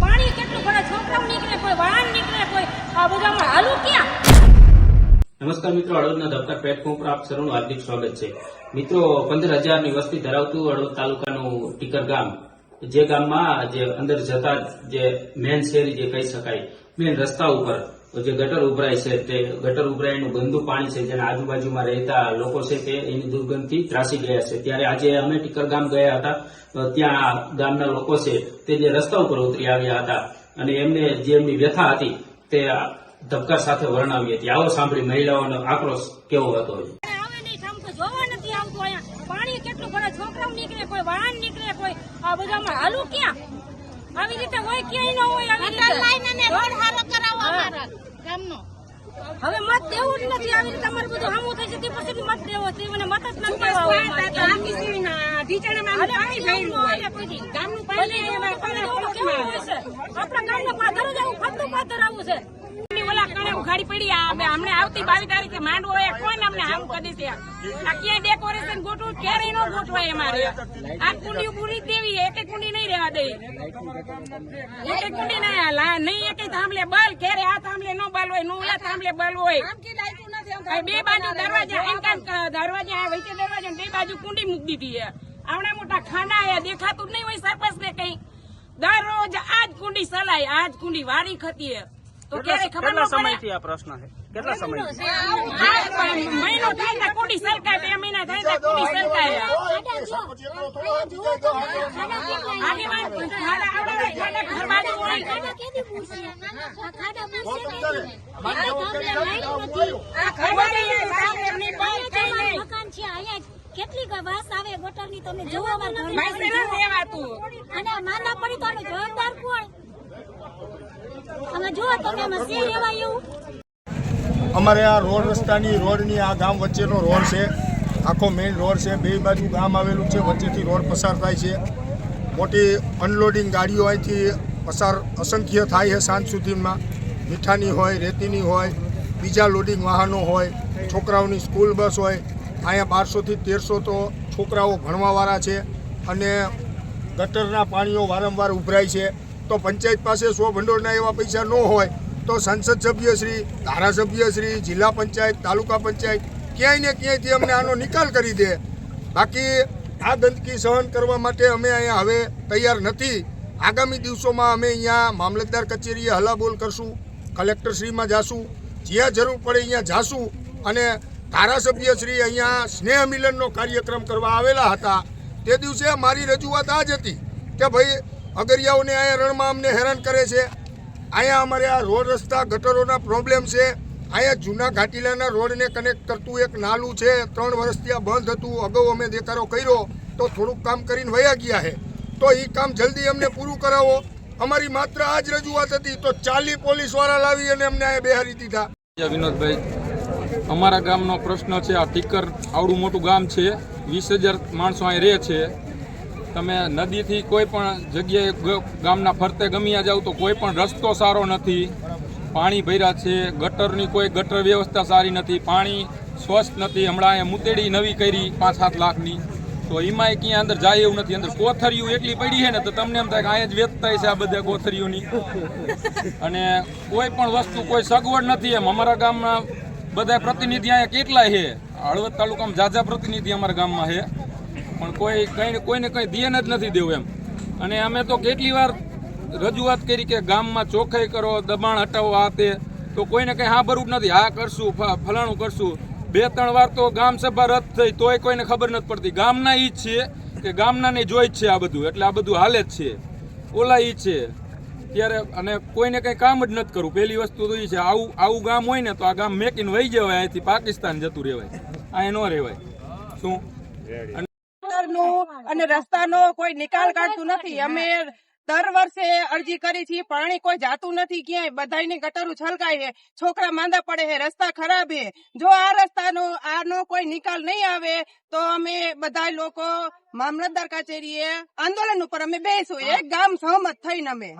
પાણી કેટલું ઘણા છોકરાઓ નમસ્કાર મિત્રો હળવદના ધબકાર પ્લેટફોર્મ પર આપ સૌનું હાર્દિક સ્વાગત છે. મિત્રો પંદર હજારની વસ્તી ધરાવતું હળવદ તાલુકાનું ટીકર ગામ જે ગામમાં જે અંદર જતા જે મેન શેરી જે કહી શકાય મેન રસ્તા ઉપર જે ગટર ઉભરાય છે તે ગટર ઉભરાયનું ગંદુ પાણી છે જેના આજુબાજુમાં રહેતા લોકો છે તે એની દુર્ગંધથી ત્રાસી ગયા છે. ત્યારે આજે અમે ટીકર ગામ ગયા હતા. ત્યાં ગામના લોકો છે તે જે રસ્તા ઉપર ઉતરી આવ્યા હતા. અને એમને જે એમની વ્યથા હતી તે ધબકાર સાથે વર્ણવી હતી. આવો સાંભળી મહિલાઓનો આક્રોશ કેવો હતો પાણી કેટલું ભરે? છોકરાઓ નીકળે કોઈ વાહન નીકળે કોઈ? આ બધામાં હાલું ક્યાં? આવી રીતે હોય ક્યાંય ન હોય આવી રીતે. હવે મત દેવું જ નથી. આવી રીતે તમારું બધું હામું થઈ છે તે પછી મત દેવો. છે મને મત જ નથી દેવા. હોય. ગામનું પાણી આપણા ગામનું પાદર જ આવું ફરતું પાદર આવું છે. કણે ઉઘાડી પડી આ અમે અમને આવતી બાવીસ તારીખે માંડવો હોય કોઈને અમને આમ કરી દે આ ક્યાંય ડેકોરેશન ગોઠવું? ક્યારેય નો ગોઠવાય અમારે. આ કુંડી પૂરી દેવી એક કુંડી નહીં રહેવા દે. એક કુંડી નહીં નહીં એક થાંભલે બલ. ક્યારે આ થાંભલે નો બલ હોય નો ઓલા થાંભલે બલ હોય. બે બાજુ દરવાજા એમ કામ દરવાજા આ વચ્ચે દરવાજા બે બાજુ કુંડી મૂકી દીધી આવડા મોટા ખાના દેખાતું જ નહીં હોય સરપંચ ને કઈ. દરરોજ આજ કુંડી સલાય આજ કુંડી વારી ખતી તો ક્યારે ખબર ન કેટલા સમયથી આ પ્રશ્ન છે? કેટલા સમય મહિનો થાય ત્યાં કુંડી સરકાય બે મહિના થાય ત્યાં કુંડી. મકાન છે અહીંયા કેટલી વાસ આવે ગટરની તમે જોવા દેવાતું. અને માના પડી તો જવાબદાર કોણ અમે જુઓ તમે આમાં છે એવા એવું અમારે આ રોડ રસ્તાની, રોડની આ ગામ વચ્ચેનો રોડ છે. આખો મેઇન રોડ છે. બે બાજુ ગામ આવેલું છે. વચ્ચેથી રોડ પસાર થાય છે. મોટી અનલોડિંગ ગાડીઓ અહીંથી પસાર અસંખ્ય થાય છે સાંજ સુધીમાં. મીઠાની હોય, રેતીની હોય, બીજા લોડિંગ વાહનો હોય, છોકરાઓની સ્કૂલ બસ હોય. અહીંયા બારસોથી તેરસો તો છોકરાઓ ભણવાવાળા છે અને ગટરના પાણીઓ વારંવાર ઉભરાય છે. તો પંચાયત પાસે સો ભંડોળના એવા પૈસા ન હોય તો સંસદ સભ્યશ્રી ધારાસભ્યશ્રી જિલ્લા પંચાયત, તાલુકા પંચાયત ક્યાંય ને ક્યાંયથી અમને આનો નિકાલ કરી દે. બાકી આ ગંદકી સહન કરવા માટે અમે અહીંયા હવે તૈયાર નથી. આગામી દિવસોમાં અમે અહીંયા મામલતદાર કચેરીએ હલાબોલ કરશું કલેક્ટરશ્રીમાં જાશું, જ્યાં જરૂર પડે અહીંયા જાશું અને ધારાસભ્યશ્રી અહીંયા સ્નેહ મિલનનો કાર્યક્રમ કરવા આવેલા હતા. તે દિવસે મારી રજૂઆત આ જ હતી કે ભાઈ અગરિયાઓને અહીંયા રણમાં અમને હેરાન કરે છે. અહીંયા અમારે આ રોડ રસ્તા, ગટરોના પ્રોબ્લેમ છે. અહીંયા જૂના ઘાટીલાના રોડને કનેક્ટ કરતું એક નાલું છે. ત્રણ વર્ષથી આ બંધ હતું. અગાઉ અમે દેખાડો કર્યો. તો થોડુંક કામ કરીને વયા ગયા છે તો એ કામ જલ્દી અમને પૂરું કરાવો. અમારી માત્ર આ જ રજૂઆત હતી. તો ચાલી પોલીસવાળા લાવી અને અમને અહીંયા બેહારી દીધા. વિનોદભાઈ, અમારા ગામનો પ્રશ્ન છે. આ ટીકર આવડું મોટું ગામ છે. વીસ હજાર માણસો અહીં રહે છે. તમે નદીથી કોઈ પણ જગ્યાએ ગામના ફરતે ગમ્યા જાવ તો કોઈ પણ રસ્તો સારો નથી. પાણી ભર્યા છે, ગટરની કોઈ ગટર વ્યવસ્થા સારી નથી, પાણી સ્વચ્છ નથી. હમણાં અહીંયા મુતેડી નવી કરી પાંચ સાત લાખની. તો એમાં ક્યાં અંદર જાય એવું નથી. અંદર કોથરીઓ એટલી પડી છે ને તો તમને એમ થાય કે અહીંયા જ વેચતા છે આ બધા કોથરીઓની. અને કોઈ પણ વસ્તુ, કોઈ સગવડ નથી એમ. અમારા ગામના બધા પ્રતિનિધિ અહીંયા કેટલાય છે? હળવદ તાલુકામાં ઝાઝા પ્રતિનિધિ અમારા ગામમાં છે. પણ કોઈ કઈ કોઈને કઈ ધ્યાન જ નથી દેવું એમ. અને અમે તો કેટલી વાર રજૂઆત કરી કે ગામમાં ચોખ્ખાઈ કરો, દબાણ હટાવો આ તે. તો કોઈને કઈ સાંભળવું જ નથી. હા કરશું ફલાણું કરશું. બે, ત્રણ વાર તો ગામ સભા રદ થઈ તોય કોઈને ખબર નથી પડતી. ગામના ઈ જ છે કે ગામના ને જોઈ જ છે આ બધું. એટલે આ બધું હાલે જ છે. ઓલા ઈ છે. ત્યારે અને કોઈને કઈ કામ જ નથી કરવું. પહેલી વસ્તુ તો એ છે, આવું આવું ગામ હોય ને તો આ ગામ મેકીને વહી જવાય. અહીંથી પાકિસ્તાન જતું રહેવાય. અહીં ન રહેવાય. શું? ગટરનું અને રસ્તાનો કોઈ નિકાલ કાઢતું નથી. અમે દર વર્ષે અરજી કરી છે પાણી કોઈ જાતું નથી ક્યાંય. બધાની ગટરું છલકાય છે છોકરા માંદા પડે છે રસ્તા ખરાબ છે. જો આ રસ્તાનો આનો કોઈ નિકાલ નહીં આવે તો અમે બધા લોકો મામલતદાર કચેરીએ આંદોલન ઉપર અમે બેસું. એક ગામ સહમત થઈને અમે.